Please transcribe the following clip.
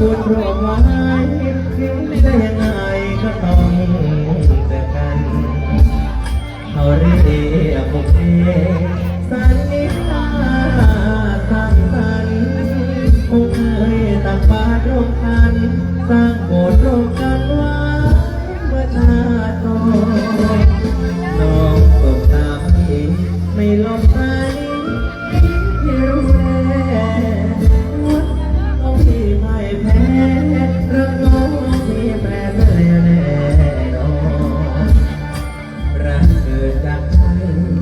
บุญรวมไว้ได้ยังไงก็ต้องเจอกันเขาเรียกบุกเพสันนิษฐานทางสันคงเคยตักบาตรร่วมกันสร้างโบสถ์ร่วมกันไว้เมื่อชาติก่อนน้องตกตาพี่ไม่ลบไคร ดดังใจ